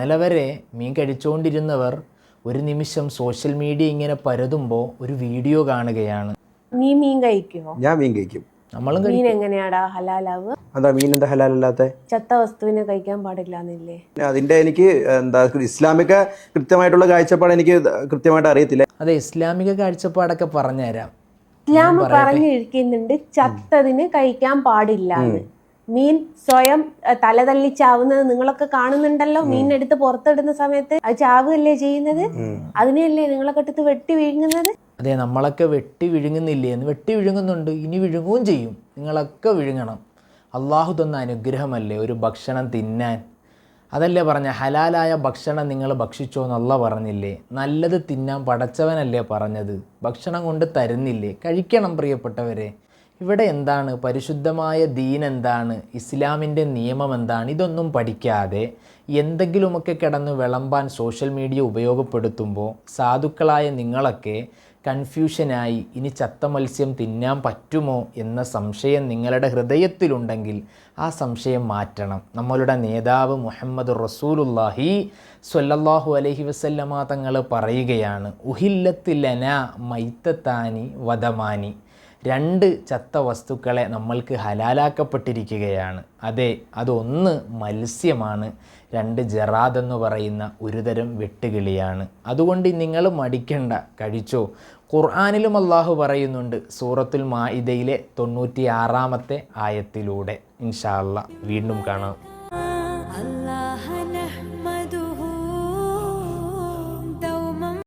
ഇന്നലെ വരെ മീൻ കഴിച്ചുകൊണ്ടിരുന്നവർ ഒരു നിമിഷം സോഷ്യൽ മീഡിയ ഇങ്ങനെ പരതുമ്പോൾ ഒരു വീഡിയോ കാണുകയാണ്. നീ മീൻ കഴിക്കുമോ? ഞാൻ മീൻ കഴിക്കും. നമ്മളും മീൻ എങ്ങനെയാടാ? ഹലാലാവ്? അതാ മീൻ എന്താ ഹലാലല്ലാത്ത? ചത്ത വസ്തുവിനെ കഴിക്കാൻ പാടില്ല എന്നില്ലേ അതിന്റെ എനിക്ക് എന്താ ഇസ്ലാമിക കൃത്യമായിട്ടുള്ള കാഴ്ചപ്പാട് എനിക്ക് കൃത്യമായിട്ട് അറിയത്തില്ല. അതെ ഇസ്ലാമിക കാഴ്ചപ്പാടൊക്കെ പറഞ്ഞുതരാം. ഇസ്ലാം പറഞ്ഞിരിക്കുന്നുണ്ട് ചത്തതിന് കഴിക്കാൻ പാടില്ല എന്ന്. മീൻ സ്വയം തലതല്ലി ചാവുന്നത് നിങ്ങളൊക്കെ കാണുന്നുണ്ടല്ലോ? മീൻ എടുത്ത് പുറത്തിടുന്ന സമയത്ത് അത് ചാവുകയല്ലേ ചെയ്യുന്നത്? അതിനെയല്ലേ നിങ്ങളൊക്കെ എടുത്ത് വെട്ടി വിഴുങ്ങുന്നത്? അതെ നമ്മളൊക്കെ വെട്ടി വിഴുങ്ങുന്നില്ലേ? എന്ന് വെട്ടി വിഴുങ്ങുന്നുണ്ട്. ഇനി വിഴുങ്ങുകയും ചെയ്യും. നിങ്ങളൊക്കെ വിഴുങ്ങണം. അള്ളാഹു തന്ന അനുഗ്രഹമല്ലേ? ഒരു ഭക്ഷണം തിന്നാൻ. അതല്ലേ പറഞ്ഞ ഹലാലായ ഭക്ഷണം നിങ്ങൾ ഭക്ഷിച്ചോ എന്നല്ല പറഞ്ഞില്ലേ? നല്ലത് തിന്നാൻ പടച്ചവനല്ലേ പറഞ്ഞത്. ഭക്ഷണം കൊണ്ട് തരുന്നില്ലേ? കഴിക്കണം പ്രിയപ്പെട്ടവരെ. ഇവിടെ എന്താണ്? പരിശുദ്ധമായ ദീൻ എന്താണ്? ഇസ്ലാമിന്റെ നിയമം എന്താണ്? ഇതൊന്നും പഠിക്കാതെ എന്തെങ്കിലുമൊക്കെ കിടന്ന് വിളമ്പാൻ സോഷ്യൽ മീഡിയ ഉപയോഗപ്പെടുത്തുമ്പോൾ സാധുക്കളായ നിങ്ങളൊക്കെ കൺഫ്യൂഷനായി ഇനി ചത്ത മത്സ്യം തിന്നാൻ പറ്റുമോ എന്ന സംശയം നിങ്ങളുടെ ഹൃദയത്തിലുണ്ടെങ്കിൽ ആ സംശയം മാറ്റണം. നമ്മളുടെ നേതാവ് മുഹമ്മദ് റസൂലുല്ലാഹി സ്വല്ലല്ലാഹു അലഹി വസല്ലമ തങ്ങൾ പറയുകയാണ് ഉഹില്ലത്തിലന മൈത്തത്താനി വധമാനി രണ്ട് ചത്ത വസ്തുക്കളെ നമ്മൾക്ക് ഹലാലാക്കപ്പെട്ടിരിക്കുകയാണ്. അതെ അതൊന്ന് മത്സ്യമാണ്. രണ്ട് ജറാദ് എന്ന് പറയുന്ന ഒരുതരം വെട്ടുകിളിയാണ്. അതുകൊണ്ട് നിങ്ങൾ മടിക്കണ്ട കഴിച്ചോ. ഖുർആാനിലും അള്ളാഹു പറയുന്നുണ്ട് സൂറത്തുൽ മാഇദയിലെ തൊണ്ണൂറ്റി ആറാമത്തെ ആയത്തിലൂടെ ഇൻഷാല്ല വീണ്ടും കാണാം.